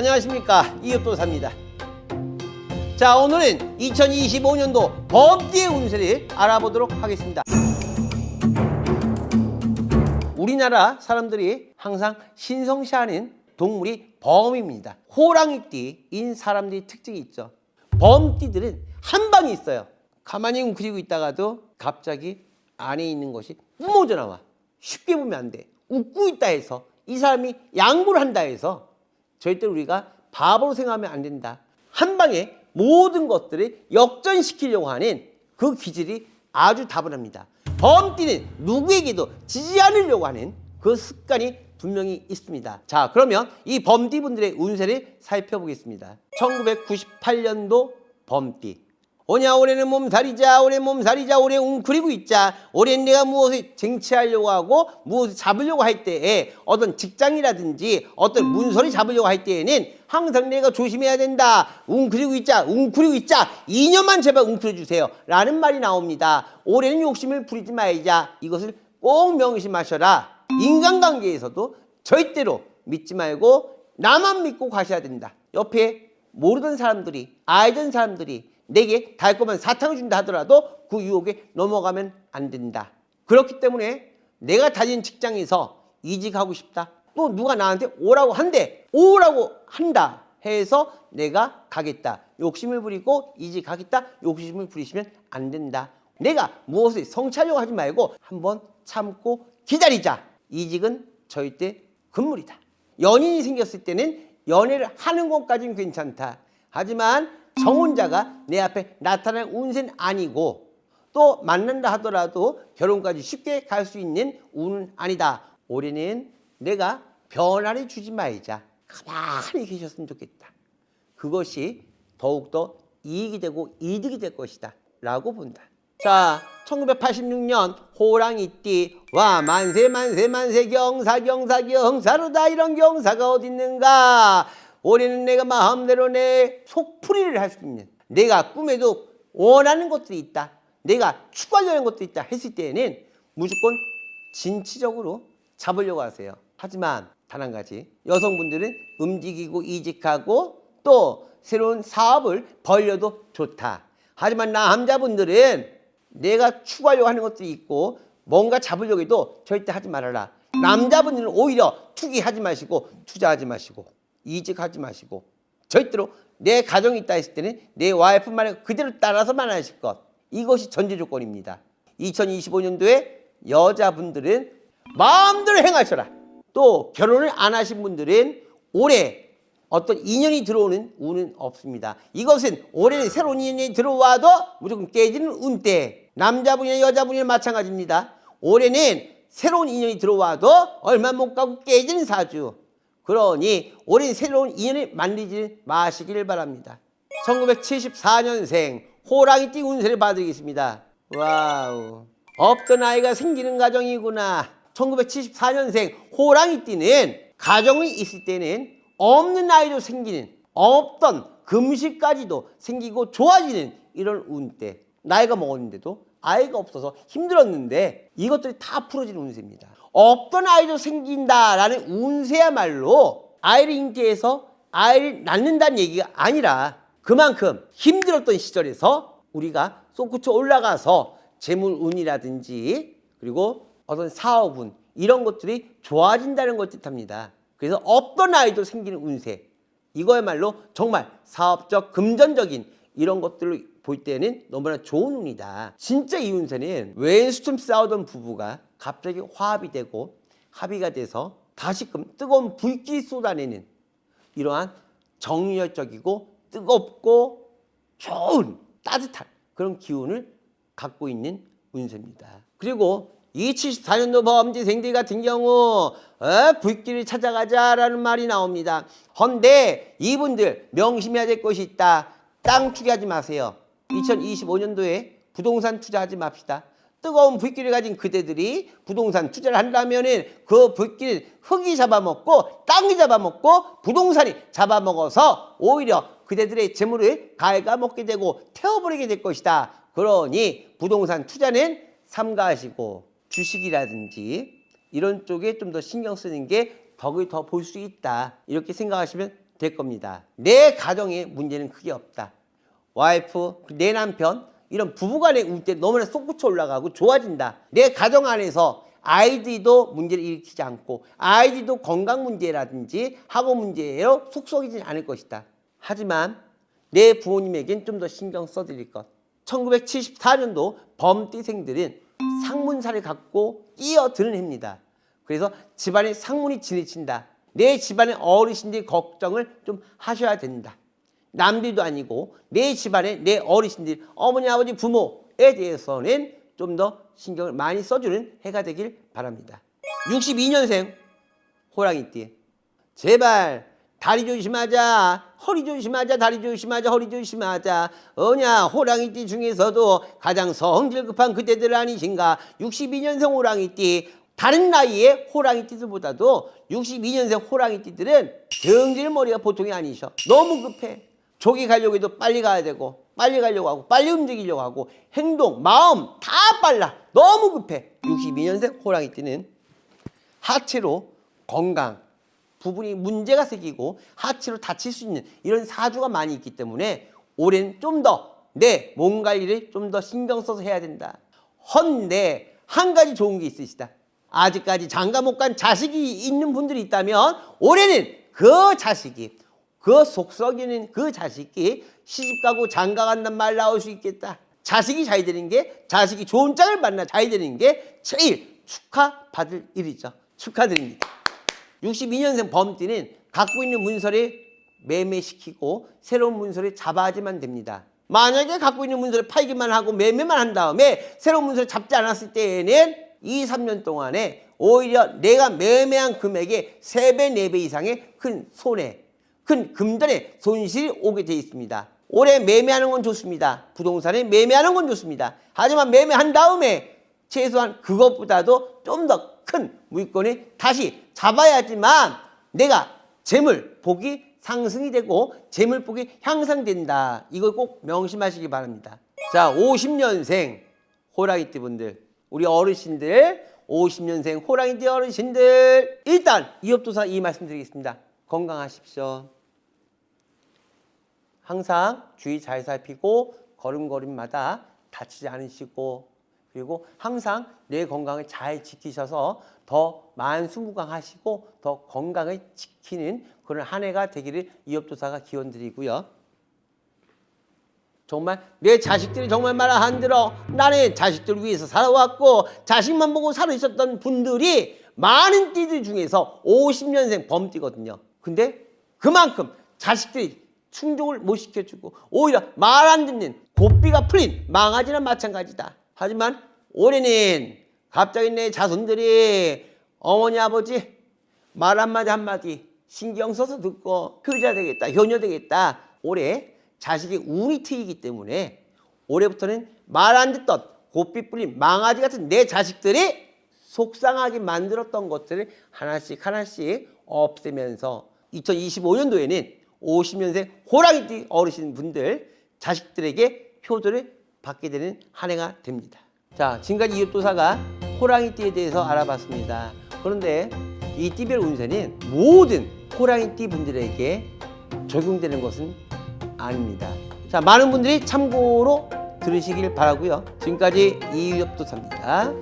안녕하십니까 이웃도사입니다. 자 오늘은 2025년도 범띠의 운세를 알아보도록 하겠습니다. 우리나라 사람들이 항상 신성시하는 동물이 범입니다. 호랑이띠인 사람들이 특징이 있죠. 범띠들은 한 방이 있어요. 가만히 웅크리고 있다가도 갑자기 안에 있는 것이 뿜어져 나와. 쉽게 보면 안 돼. 웃고 있다 해서 이 사람이 양보를 한다 해서 절대로 우리가 바보로 생각하면 안 된다. 한 방에 모든 것들을 역전시키려고 하는 그 기질이 아주 다분합니다. 범띠는 누구에게도 지지 않으려고 하는 그 습관이 분명히 있습니다. 자, 그러면 이 범띠 분들의 운세를 살펴보겠습니다. 1998년도 범띠. 오냐 올해는 몸살이자 올해 몸살이자 올해 웅크리고 있자. 올해는 내가 무엇을 쟁취하려고 하고 무엇을 잡으려고 할 때에 어떤 직장이라든지 어떤 문서를 잡으려고 할 때에는 항상 내가 조심해야 된다. 웅크리고 있자 웅크리고 있자. 2년만 제발 웅크려 주세요. 라는 말이 나옵니다. 올해는 욕심을 부리지 말자. 이것을 꼭 명심하셔라. 인간관계에서도 절대로 믿지 말고 나만 믿고 가셔야 된다. 옆에 모르던 사람들이 알던 사람들이 내게 달콤한 사탕을 준다 하더라도 그 유혹에 넘어가면 안 된다. 그렇기 때문에 내가 다니는 직장에서 이직하고 싶다. 또 누가 나한테 오라고 한대. 오라고 한다. 해서 내가 가겠다. 욕심을 부리고 이직하겠다. 욕심을 부리시면 안 된다. 내가 무엇을 성취하려고 하지 말고 한번 참고 기다리자. 이직은 절대 금물이다. 연인이 생겼을 때는 연애를 하는 것까지는 괜찮다. 하지만 정혼자가 내 앞에 나타날 운세는 아니고 또 만난다 하더라도 결혼까지 쉽게 갈 수 있는 운은 아니다. 올해는 내가 변화를 주지 말자. 가만히 계셨으면 좋겠다. 그것이 더욱더 이익이 되고 이득이 될 것이다. 라고 본다. 자, 1986년 호랑이띠 와 만세 만세 만세 경사 경사 경사로다 이런 경사가 어디 있는가 올해는 내가 마음대로 내 속풀이를 할 수 있는 내가 꿈에도 원하는 것들이 있다 내가 추구하려는 것들이 있다 했을 때에는 무조건 진취적으로 잡으려고 하세요. 하지만 단 한 가지 여성분들은 움직이고 이직하고 또 새로운 사업을 벌려도 좋다. 하지만 남자분들은 내가 추구하려고 하는 것들이 있고 뭔가 잡으려고 해도 절대 하지 말아라. 남자분들은 오히려 투기하지 마시고 투자하지 마시고 이직하지 마시고 절대로 내 가정이 있다 했을 때는 내 와이프 말을 그대로 따라서만 하실 것 이것이 전제 조건입니다 2025년도에 여자분들은 마음대로 행하셔라 또 결혼을 안 하신 분들은 올해 어떤 인연이 들어오는 운은 없습니다. 이것은 올해는 새로운 인연이 들어와도 무조건 깨지는 운대. 남자분이나 여자분이나 마찬가지입니다. 올해는 새로운 인연이 들어와도 얼마 못 가고 깨지는 사주. 그러니 올해는 새로운 인연을 만들지 마시길 바랍니다. 1974년생 호랑이띠 운세를 봐드리겠습니다. 와우. 없던 아이가 생기는 가정이구나. 1974년생 호랑이띠는 가정이 있을 때는 없는 아이도 생기는 없던 금식까지도 생기고 좋아지는 이런 운때 나이가 먹었는데도 아이가 없어서 힘들었는데 이것들이 다 풀어지는 운세입니다. 없던 아이도 생긴다라는 운세야말로 아이를 잉태해서 아이를 낳는다는 얘기가 아니라 그만큼 힘들었던 시절에서 우리가 솟구쳐 올라가서 재물운이라든지 그리고 어떤 사업운 이런 것들이 좋아진다는 걸 뜻합니다. 그래서 없던 아이도 생기는 운세 이거야말로 정말 사업적 금전적인 이런 것들을 볼 때는 너무나 좋은 운이다. 진짜 이 운세는 왼수춤 싸우던 부부가 갑자기 화합이 되고 합의가 돼서 다시금 뜨거운 불길이 쏟아내는 이러한 정열적이고 뜨겁고 좋은 따뜻한 그런 기운을 갖고 있는 운세입니다. 그리고 2074년도 범죄생들 같은 경우 어? 불길을 찾아가자라는 말이 나옵니다. 헌데 이분들 명심해야 될 것이 있다. 땅 투기하지 마세요. 2025년도에 부동산 투자하지 맙시다. 뜨거운 불길을 가진 그대들이 부동산 투자를 한다면은 그 불길 흙이 잡아먹고 땅이 잡아먹고 부동산이 잡아먹어서 오히려 그대들의 재물을 갉아먹게 되고 태워버리게 될 것이다. 그러니 부동산 투자는 삼가하시고 주식이라든지 이런 쪽에 좀 더 신경 쓰는 게 덕을 더 볼 수 있다. 이렇게 생각하시면 될 겁니다. 내 가정에 문제는 크게 없다. 와이프, 내 남편 이런 부부간의 운때 너무나 쏙붙여 올라가고 좋아진다. 내 가정 안에서 아이들도 문제를 일으키지 않고 아이들도 건강 문제라든지 학업 문제로 속썩이지 않을 것이다. 하지만 내 부모님에겐 좀 더 신경 써드릴 것. 1974년도 범띠생들은 상문사를 갖고 끼어드는 해입니다. 그래서 집안에 상문이 지내친다. 내 집안의 어르신들 걱정을 좀 하셔야 된다. 남들도 아니고 내 집안에 내 어르신들, 어머니, 아버지, 부모에 대해서는 좀 더 신경을 많이 써주는 해가 되길 바랍니다. 62년생 호랑이띠. 제발 다리 조심하자. 허리 조심하자. 다리 조심하자. 허리 조심하자. 어냐 호랑이띠 중에서도 가장 성질 급한 그대들 아니신가. 62년생 호랑이띠. 다른 나이의 호랑이띠들보다도 62년생 호랑이띠들은 정질 머리가 보통이 아니셔. 너무 급해. 저기 가려고 해도 빨리 가야 되고 빨리 가려고 하고 빨리 움직이려고 하고 행동, 마음 다 빨라. 너무 급해. 62년생 호랑이띠는 하체로 건강, 부분이 문제가 생기고 하체로 다칠 수 있는 이런 사주가 많이 있기 때문에 올해는 좀 더 내 몸 관리를 좀 더 신경 써서 해야 된다. 헌데 한 가지 좋은 게 있으시다. 아직까지 장가 못 간 자식이 있는 분들이 있다면 올해는 그 자식이 그 속썩이는 그 자식이 시집 가고 장가 간단 말 나올 수 있겠다. 자식이 잘 되는 게 자식이 좋은 짝을 만나 잘 되는 게 제일 축하받을 일이죠. 축하드립니다. 62년생 범띠는 갖고 있는 문서를 매매시키고 새로운 문서를 잡아야지만 됩니다. 만약에 갖고 있는 문서를 팔기만 하고 매매만 한 다음에 새로운 문서를 잡지 않았을 때에는 2, 3년 동안에 오히려 내가 매매한 금액의 3배, 4배 이상의 큰 손해, 큰 금전의 손실이 오게 돼 있습니다. 올해 매매하는 건 좋습니다. 부동산에 매매하는 건 좋습니다. 하지만 매매한 다음에 최소한 그것보다도 좀 더 큰 물건을 다시 잡아야지만 내가 재물 복이 상승이 되고 재물 복이 향상된다. 이걸 꼭 명심하시기 바랍니다. 자, 50년생 호랑이띠 분들, 우리 어르신들, 50년생 호랑이띠 어르신들, 일단 이업도사 이 말씀드리겠습니다. 건강하십시오. 항상 주의 잘 살피고 걸음걸음마다 다치지 않으시고 그리고 항상 내 건강을 잘 지키셔서 더 만수무강하시고 더 건강을 지키는 그런 한 해가 되기를 이업도사가 기원드리고요. 정말 내 자식들이 정말 말 안 들어 나는 자식들 위해서 살아왔고 자식만 보고 살아 있었던 분들이 많은 띠들 중에서 50년생 범띠거든요. 근데 그만큼 자식들이 충족을 못 시켜주고 오히려 말 안 듣는 고삐가 풀린 망아지나 마찬가지다. 하지만 올해는 갑자기 내 자손들이 어머니 아버지 말 한마디 한마디 신경 써서 듣고 효자 되겠다 효녀 되겠다 올해 자식이 운이 트이기 때문에 올해부터는 말 안 듣던 고삐 뿌린 망아지 같은 내 자식들이 속상하게 만들었던 것들을 하나씩 하나씩 없애면서 2025년도에는 50년생 호랑이띠 어르신 분들 자식들에게 효도를 받게 되는 한 해가 됩니다. 자, 지금까지 이웃도사가 호랑이띠에 대해서 알아봤습니다. 그런데 이 띠별 운세는 모든 호랑이띠 분들에게 적용되는 것은 아닙니다. 자, 많은 분들이 참고로 들으시길 바라고요. 지금까지 이유엽 도사입니다.